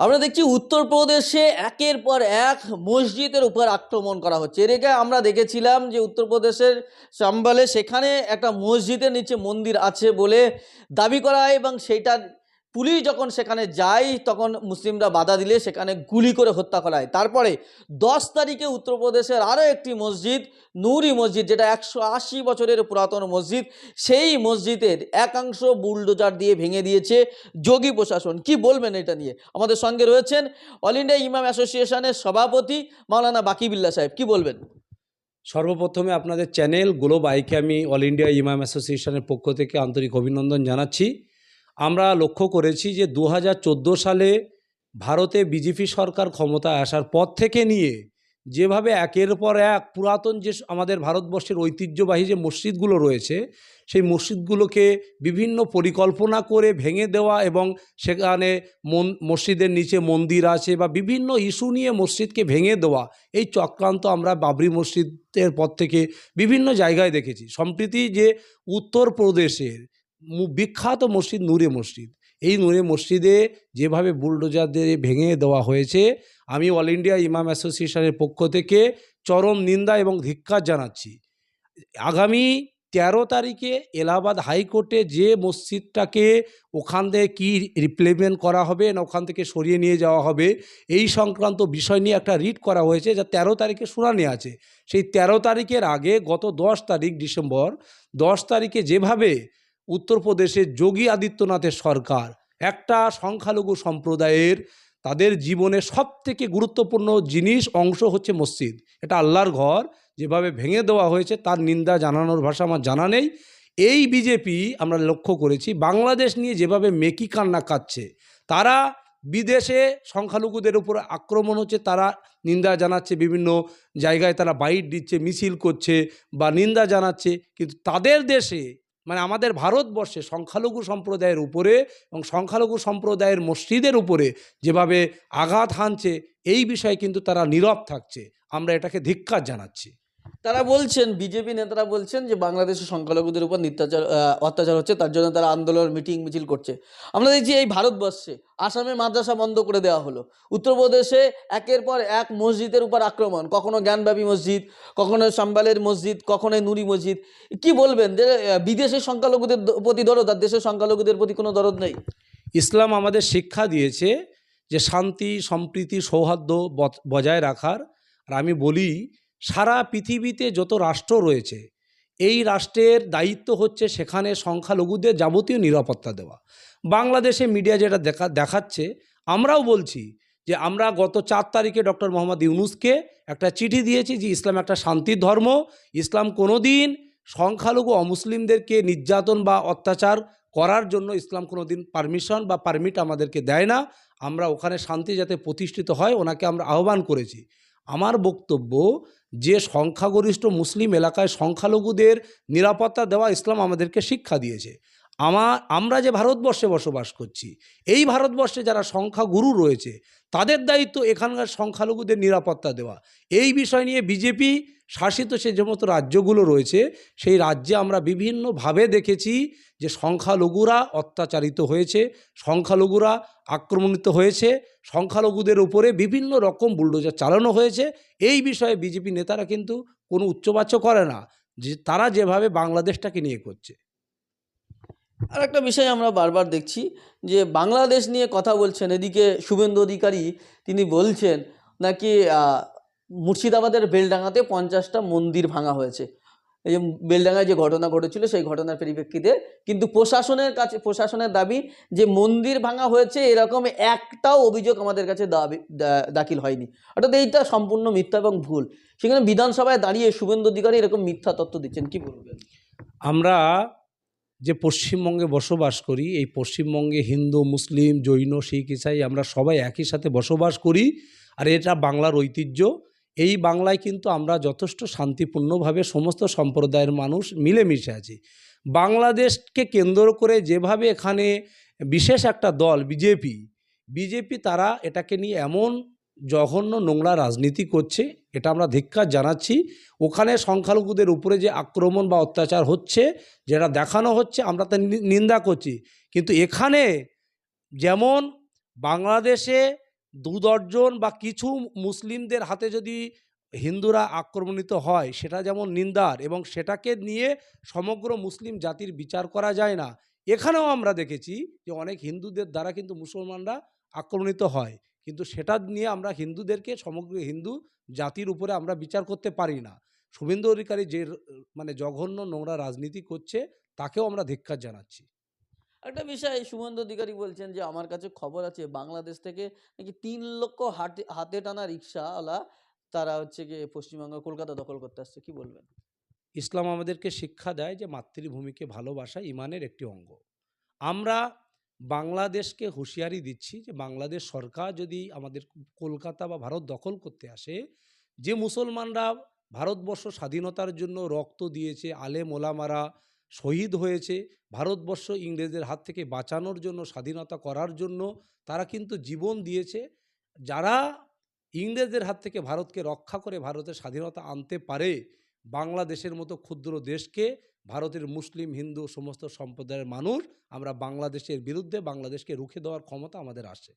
আমরা দেখছি উত্তরপ্রদেশে একের পর এক মসজিদের উপর আক্রমণ করা হচ্ছে। এর আমরা দেখেছিলাম যে উত্তরপ্রদেশের সাম্বালে সেখানে একটা মসজিদের নিচে মন্দির আছে বলে দাবি করা হয় এবং সেইটা পুলিশ যখন সেখানে যায়, তখন মুসলিমরা বাধা দিলে সেখানে গুলি করে হত্যা করা হয়। তারপরে দশ তারিখে উত্তরপ্রদেশের আরও একটি মসজিদ, নূরি মসজিদ, যেটা একশো আশি বছরের পুরাতন মসজিদ, সেই মসজিদের একাংশ বুলডোজার দিয়ে ভেঙে দিয়েছে যোগী প্রশাসন। কি বলবেন এটা নিয়ে? আমাদের সঙ্গে রয়েছেন অল ইন্ডিয়া ইমাম অ্যাসোসিয়েশনের সভাপতি মাওলানা বাকিবিল্লা সাহেব, কি বলবেন? সর্বপ্রথমে আপনাদের চ্যানেল গ্লোব আইকে আমি অল ইন্ডিয়া ইমাম অ্যাসোসিয়েশনের পক্ষ থেকে আন্তরিক অভিনন্দন জানাচ্ছি। আমরা লক্ষ্য করেছি যে দু হাজার চোদ্দ সালে ভারতে বিজেপি সরকার ক্ষমতায় আসার পর থেকে নিয়ে যেভাবে একের পর এক পুরাতন যে আমাদের ভারতবর্ষের ঐতিহ্যবাহী যে মসজিদগুলো রয়েছে, সেই মসজিদগুলোকে বিভিন্ন পরিকল্পনা করে ভেঙে দেওয়া এবং সেখানে মসজিদের নিচে মন্দির আছে বা বিভিন্ন ইস্যু নিয়ে মসজিদকে ভেঙে দেওয়া, এই চক্রান্ত আমরা বাবরি মসজিদের পর থেকে বিভিন্ন জায়গায় দেখেছি। সম্প্রতি যে উত্তরপ্রদেশের বিখ্যাত মসজিদ নূরে মসজিদ। এই নূরে মসজিদে যেভাবে বুলডোজারদের ভেঙে দেওয়া হয়েছে, আমি অল ইন্ডিয়া ইমাম অ্যাসোসিয়েশনের পক্ষ থেকে চরম নিন্দা এবং ধিক্কার জানাচ্ছি। আগামী তেরো তারিখে এলাহাবাদ হাইকোর্টে যে মসজিদটাকে ওখান থেকে কী রিপ্লেসমেন্ট করা হবে না ওখান থেকে সরিয়ে নিয়ে যাওয়া হবে, এই সংক্রান্ত বিষয় নিয়ে একটা রিট করা হয়েছে যা তেরো তারিখে শুনানি আছে। সেই তেরো তারিখের আগে গত দশ তারিখ ডিসেম্বর, দশ তারিখে যেভাবে উত্তরপ্রদেশের যোগী আদিত্যনাথের সরকার একটা সংখ্যালঘু সম্প্রদায়ের তাদের জীবনে সব থেকে গুরুত্বপূর্ণ জিনিস, অংশ হচ্ছে মসজিদ। এটা আল্লাহর ঘর, যেভাবে ভেঙে দেওয়া হয়েছে তার নিন্দা জানানোর ভাষা আমার জানা নেই। এই বিজেপি আমরা লক্ষ্য করেছি, বাংলাদেশ নিয়ে যেভাবে মেকি কান্না কাচ্ছে তারা বিদেশে সংখ্যালঘুদের উপর আক্রমণ হচ্ছে, তারা নিন্দা জানাচ্ছে, বিভিন্ন জায়গায় তারা বাইট দিচ্ছে, মিছিল করছে বা নিন্দা জানাচ্ছে, কিন্তু তাদের দেশে মানে আমাদের ভারতবর্ষে সংখ্যালঘু সম্প্রদায়ের উপরে এবং সংখ্যালঘু সম্প্রদায়ের মসজিদের উপরে যেভাবে আঘাত হানছে, এই বিষয়ে কিন্তু তারা নীরব থাকছে। আমরা এটাকে ধিক্কার জানাচ্ছি। তারা বলছেন, বিজেপি নেতারা বলছেন যে বাংলাদেশের সংখ্যালঘুদের উপর নিত্যাচার অত্যাচার হচ্ছে, তার জন্য তারা আন্দোলন, মিটিং, মিছিল করছে। আমরা দেখছি এই ভারতবর্ষে আসামে মাদ্রাসা বন্ধ করে দেওয়া হলো। উত্তরপ্রদেশে একের পর এক মসজিদের উপর আক্রমণ, কখনো জ্ঞানব্যাপী মসজিদ, কখনো সাম্বালের মসজিদ, কখনো নুরি মসজিদ। কি বলবেন যে বিদেশের সংখ্যালঘুদের প্রতি দরদ আর দেশের সংখ্যালঘুদের প্রতি কোনো দরদ নেই? ইসলাম আমাদের শিক্ষা দিয়েছে যে শান্তি, সম্প্রীতি, সৌহার্দ্য বজায় রাখার। আর আমি বলি সারা পৃথিবীতে যত রাষ্ট্র রয়েছে, এই রাষ্ট্রের দায়িত্ব হচ্ছে সেখানে সংখ্যালঘুদের যাবতীয় নিরাপত্তা দেওয়া। বাংলাদেশে মিডিয়া যেটা দেখা, দেখাচ্ছে, আমরাও বলছি যে আমরা গত চার তারিখে ডক্টর মোহাম্মদ ইউনুসকে একটা চিঠি দিয়েছি যে ইসলাম একটা শান্তির ধর্ম, ইসলাম কোনো দিন সংখ্যালঘু অমুসলিমদেরকে নির্যাতন বা অত্যাচার করার জন্য ইসলাম কোনো দিন পারমিশন বা পারমিট আমাদেরকে দেয় না। আমরা ওখানে শান্তি যাতে প্রতিষ্ঠিত হয়, ওনাকে আমরা আহ্বান করেছি। আমার বক্তব্য যে সংখ্যাগরিষ্ঠ মুসলিম এলাকায় সংখ্যালঘুদের নিরাপত্তা দেওয়া ইসলাম আমাদেরকে শিক্ষা দিয়েছে। আমার আমরা যে ভারতবর্ষে বসবাস করছি, এই ভারতবর্ষে যারা সংখ্যাগুরু রয়েছে, তাদের দায়িত্ব এখানকার সংখ্যালঘুদের নিরাপত্তা দেওয়া। এই বিষয় নিয়ে বিজেপি শাসিত সে সমস্ত রাজ্যগুলো রয়েছে, সেই রাজ্যে আমরা বিভিন্নভাবে দেখেছি যে সংখ্যালঘুরা অত্যাচারিত হয়েছে, সংখ্যালঘুরা আক্রমণিত হয়েছে, সংখ্যালঘুদের উপরে বিভিন্ন রকম বুলডোজার চালানো হয়েছে, এই বিষয়ে বিজেপি নেতারা কিন্তু কোনো উচ্চবাচ্য করে না, যে তারা যেভাবে বাংলাদেশটাকে নিয়ে করছে। আর একটা বিষয় আমরা বারবার দেখছি, যে বাংলাদেশ নিয়ে কথা বলছেন, এদিকে শুভেন্দু অধিকারী তিনি বলছেন, নাকি মুর্শিদাবাদের বেলডাঙ্গাতে পঞ্চাশটা মন্দির ভাঙা হয়েছে। এই যে বেলডাঙ্গায় যে ঘটনা ঘটেছিল, সেই ঘটনার পরিপ্রেক্ষিতে কিন্তু প্রশাসনের কাছে, প্রশাসনের দাবি যে মন্দির ভাঙা হয়েছে, এরকম একটাও অভিযোগ আমাদের কাছে দাবি দাখিল হয়নি। অর্থাৎ এইটা সম্পূর্ণ মিথ্যা এবং ভুল। সেখানে বিধানসভায় দাঁড়িয়ে শুভেন্দু অধিকারী এরকম মিথ্যা তথ্য দিচ্ছেন, কি বলবেন? আমরা যে পশ্চিমবঙ্গে বসবাস করি, এই পশ্চিমবঙ্গে হিন্দু, মুসলিম, জৈন, শিখ, ইসাই, আমরা সবাই একই সাথে বসবাস করি, আর এটা বাংলার ঐতিহ্য। এই বাংলায় কিন্তু আমরা যথেষ্ট শান্তিপূর্ণভাবে সমস্ত সম্প্রদায়ের মানুষ মিলেমিশে আছি। বাংলাদেশকে কেন্দ্র করে যেভাবে এখানে বিশেষ একটা দল, বিজেপি বিজেপি তারা এটাকে নিয়ে এমন জঘন্য নোংরা রাজনীতি করছে, এটা আমরা ধিক্কার জানাচ্ছি। ওখানে সংখ্যালঘুদের উপরে যে আক্রমণ বা অত্যাচার হচ্ছে, যেটা দেখানো হচ্ছে, আমরা তা নিন্দা করছি। কিন্তু এখানে যেমন বাংলাদেশে দু দর্জন বা কিছু মুসলিমদের হাতে যদি হিন্দুরা আক্রমণিত হয়, সেটা যেমন নিন্দার এবং সেটাকে নিয়ে সমগ্র মুসলিম জাতির বিচার করা যায় না। এখানেও আমরা দেখেছি যে অনেক হিন্দুদের দ্বারা কিন্তু মুসলমানরা আক্রমণিত হয়। কিন্তু সেটা নিয়ে আমরা হিন্দুদেরকে, সমগ্র হিন্দু জাতির উপরে আমরা বিচার করতে পারি না। শুভেন্দু অধিকারী যে মানে জঘন্য নোংরা রাজনীতি করছে, তাকেও আমরা ধিক্কার জানাচ্ছি। একটা বিষয় সুমন্ত অধিকারী বলছেন যে, আমার কাছে খবর আছে, বাংলাদেশ থেকে নাকি তিন লক্ষ হাতে হাতে টানা রিক্সাওয়ালা তারা হচ্ছে গিয়ে পশ্চিমবঙ্গ, কলকাতা দখল করতে আসছে। কি বলবেন? ইসলাম আমাদেরকে শিক্ষা দেয় যে, মাতৃভূমিকে ভালোবাসা ইমানের একটি অঙ্গ। আমরা বাংলাদেশকে হুঁশিয়ারি দিচ্ছি যে, বাংলাদেশ সরকার যদি আমাদের কলকাতা বা ভারত দখল করতে আসে, যে মুসলমানরা ভারতবর্ষ স্বাধীনতার জন্য রক্ত দিয়েছে আলে ওলামারা শহীদ হয়েছে। ভারতবর্ষ ইংরেজদের হাত থেকে বাঁচানোর জন্য, স্বাধীনতা করার জন্য তারা কিন্তু জীবন দিয়েছে। যারা ইংরেজদের হাত থেকে ভারতকে রক্ষা করে ভারতের স্বাধীনতা আনতে পারে, বাংলাদেশের মতো ক্ষুদ্র দেশকে ভারতের মুসলিম, হিন্দু সমস্ত সম্প্রদায়ের মানুষ, আমরা বাংলাদেশের বিরুদ্ধে বাংলাদেশকে রুখে দেওয়ার ক্ষমতা আমাদের আসে